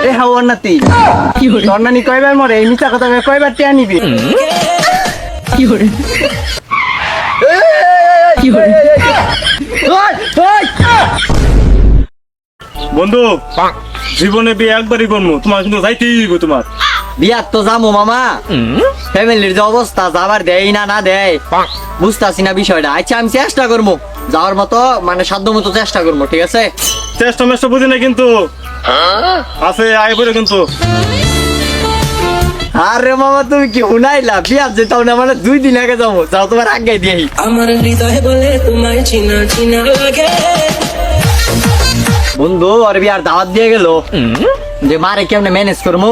এ হাওয়ার নাতি তোর নানি কয়বার মরে এই মিথ্যা কথা কয়বার টিয়া নিবি ওই, ওই! বন্ধু জীবনে বিয়ে একবারই করব তোমার কিন্তু যাইতেই হইব তোমার বিয়ার তো যাব মামা ফ্যামিলির যে অবস্থা যাবার দেয় না না দেয় বুঝতাছি না বিষয়টা আচ্ছা আমি চেষ্টা করব যাওয়ার মতো মানে সাধ্য মতো চেষ্টা করব ঠিক আছে চেষ্টা মেষ্টা বুঝি না কিন্তু। আছে আয় পরে কিন্তু। আরে মামা তুমি কি উনাইলা বিয়ার যেতাও না মানে দুই দিন আগে যাব। যাও তোমার আগে দিয়ে আমার হৃদয় বলে তোমায় চিনা চিনা লাগে। বন্ধু আর বিয়ার দাওয়াত দিয়ে গেল। যে মারে কেমনে ম্যানেজ করব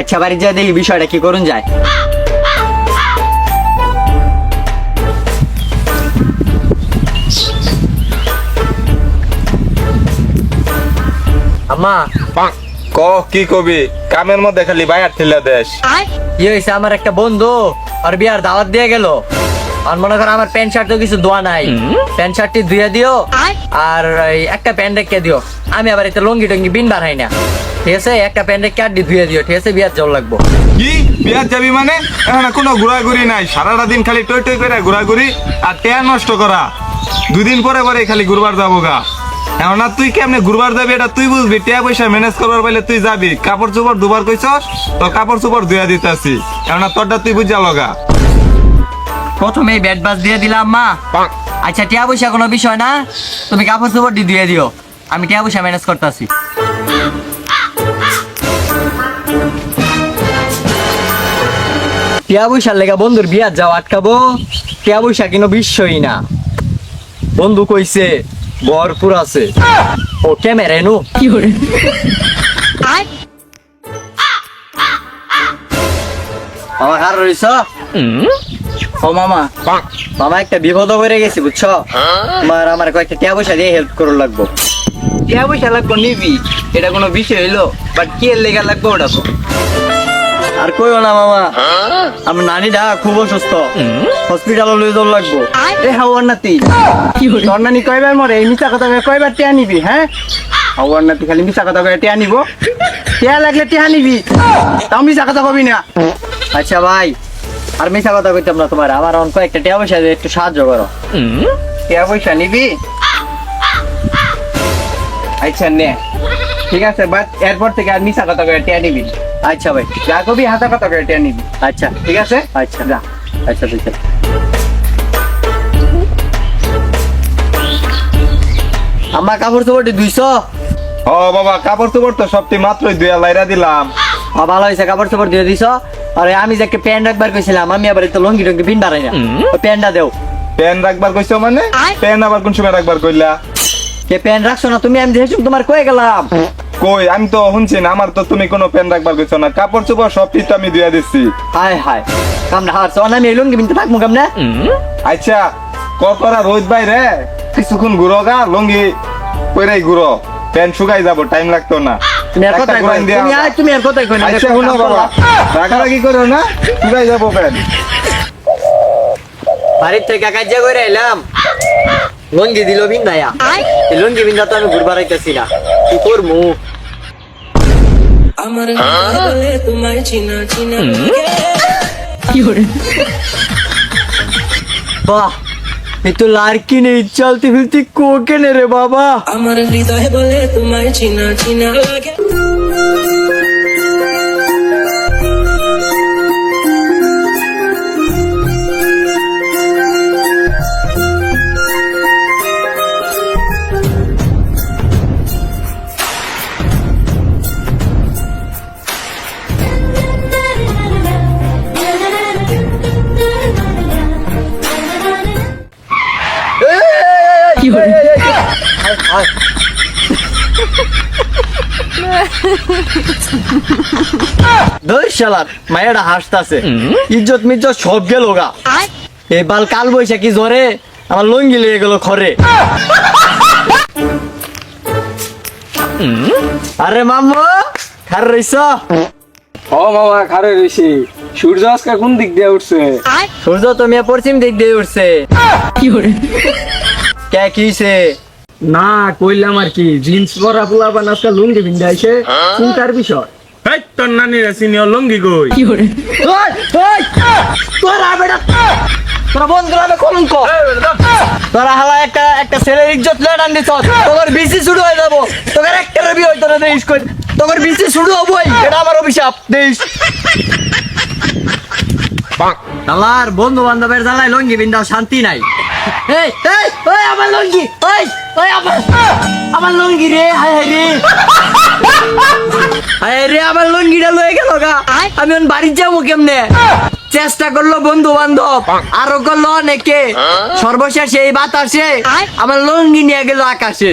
আচ্ছা বাড়ি যা দেখি বিষয়টা কি করুন যায়। ক কি কবি? কামের মধ্যে খালি বাইর ঠেলে দেশ। কি হয়েছে আমার একটা বন্ধু আর বিয়ার দাওয়াত দিয়ে গেল। আর মনে করো আমার প্যান্ট শার্ট কিছু দোয়া নাই। প্যান্ট শার্টটি ধুয়ে দিও আর একটা প্যান্ট রেখে দিও। আমি আবার একটা লঙ্গি টঙ্গি বিন বার হয় না। ঠিক আছে? একটা প্যান্ট রেখে ধুয়ে দিও ঠিক আছে? বিয়ার জল লাগবো। কি? বিয়ার যাবি মানে? এখন কোনো ঘোরাঘুরি নাই। সারাটা দিন খালি টই টই করে ঘোরাঘুরি আর টেয়া নষ্ট করা। দুদিন পরে পরে খালি ঘুরবার যাব গা। এখন আর তুই কেমনে ঘুরবার যাবি এটা তুই বুঝবি টেয়া পয়সা ম্যানেজ করবার পাইলে তুই যাবি। কাপড় চোপড় দুবার কইছস তো কাপড় চোপড় ধুয়া দিতাছি। এখন আর তোরটা তুই বুঝা লগা। প্রথমে ব্যাট বাস দিয়ে দিলাম মা। আচ্ছা টিয়া পয়সা কোনো বিষয় না? তুমি কাপড় চোপড় দিয়ে দিয়ে দিও। আমি টিয়া পয়সা ম্যানেজ করতেছি। টিয়া পয়সার লেগা বন্ধুর বিয়ার যাও আটকাবো। টিয়া পয়সা কোনো বিশ্বই না। বন্ধু কইছে ভরপুর আছে। ও ক্যামেরা এনু? মামা কার রইছ? ও মামা। মামা একটা বিপদ করে গেছি বুঝছ? তোমার আমার কয়েকটা টিয়া পয়সা দিয়ে হেল্প করো লাগবো। টিয়া পয়সা লাগবো নিবি এটা কোনো বিষয় হইল বাট কি লেগা লাগবো ওটা তো আর কইও না মামা। আমার নানিটা খুব অসুস্থ। হসপিটালে লই যাওয়া লাগবো। এ হাওয়ার নাতি। তোর নানি কয়বার মরে? এই মিথ্যা কথা কয়ে কয়বার টিয়া নিবি হ্যাঁ? হাওয়ার নাতি খালি মিথ্যা কথা কয়ে টিয়া নিব। টিয়া লাগলে টিয়া নিবি। তাও মিথ্যা কথা কবি না। আচ্ছা ভাই আর মিথ্যা কথা কইতাম না তোমার। আমার অন কয়েকটা টিয়া পয়সা একটু সাহায্য করো। টিয়া পয়সা নিবি? আচ্ছা নে। ঠিক আছে বাট এরপর থেকে আর মিশা কথা করে টিয়া নিবি। আচ্ছা ভাই। যা কবি হাতা কথা করে টিয়া নিবি। আচ্ছা। ঠিক আছে? আচ্ছা। যা। আচ্ছা ঠিক আছে। আমার কাপড় চোপড়টি দুইশো ও বাবা কাপড় চোপড় তো সবটি মাত্রই দুয়া লাইরা দিলাম। ও, ভালো হয়েছে কাপড় চোপড় দিয়ে দিছ? আরে আমি যে একটা প্যান্ট রাখবার কইছিলাম আমি আবার তো লঙ্গি টঙ্গি পিন বাড়াই না। প্যান্টটা দেও। পেন রাখবার কইছো মানে? পেন আবার কোন সময় রাখবার কইলা? কে প্যান্ট রাখছো না তুমি? আমি দেখেছি তোমার কয়ে গেলাম। কই আমি তো শুনছি না আমার তো তুমি কোনো পেন রাখবার কইছো না। কাপড় চোপড় সব তো আমি দুয়া দিচ্ছি। হায় হায় কামনা হার সো আমি এই লঙ্গি পিনতে থাকব কামনা? আচ্ছা করা রোদ বাইরে কিছুক্ষণ ঘুরো গা লঙ্গি পরেই ঘুরো। প্যান্ট শুকাই যাব টাইম লাগতো না। তুমি আর কথাই কই তুমি আর তুমি আর কথাই কই না আচ্ছা শুনো বাবা রাগারাগি করো না শুকাই যাব প্যান্ট। বাড়ির থেকে কাজে করে এলাম। লঙ্গি দিল বিন্দায়া এই লঙ্গি বিন্দা তো আমি ঘুরবার আইতেছি না। কি করব? আমার হৃদয় বলে তোমায় চিনা চিনা বাহ এই তো লাড়কি নেই চলতে ফিরতে কোকেনে রে বাবা। আমার হৃদয় বলে তোমায় চিনা চিনা লাগে। শালার মায়েরা হাসতাছে। ইজ্জত মিজ্জত সব গেল গা। এই বাল কাল বৈশাখী জ্বরে আমার লঙ্গি লেগে গেল খরে। আরে মাম্মু খার রইছ? ও মামা খারে রয়েছি সূর্য আজকে কোন দিক দিয়ে উঠছে? সূর্য তো মিয়া পশ্চিম দিক দিয়ে উঠছে। কে কিছে না কইলাম আর কি জিন্স পরা পোলা বান আজকাল লুঙ্গি ভিন্দা আইছে। চিন্তার বিষয়। হেই তোর সিনিয়র লঙ্গি কই? ওই, ওই, তোরা বেটা তোরা বন্ধ করে কলঙ্ক। তোরা হালা একটা একটা ছেলের ইজ্জত লয়ে তোর বিসি শুরু হয়ে যাব। তোর একটা রবি দেশ কই। তোর বিসি শুরু হবই এটা আমার অভিশাপ দেশ বন্ধু বান্ধবের জ্বালায় লঙ্গি বিন্দাও শান্তি নাই। এই এই ওই আমার লঙ্গি ওই ওই আমার আমার লঙ্গি রে হায় হায় রে। আরে রে আমার লঙ্গিটা লয়ে গেল গা। আমি এখন বাড়ি যাব কেমনে? চেষ্টা করল বন্ধু বান্ধব আরও করল অনেকে। সর্বশেষ এই বাতাসে আমার লঙ্গি নিয়ে গেল আকাশে।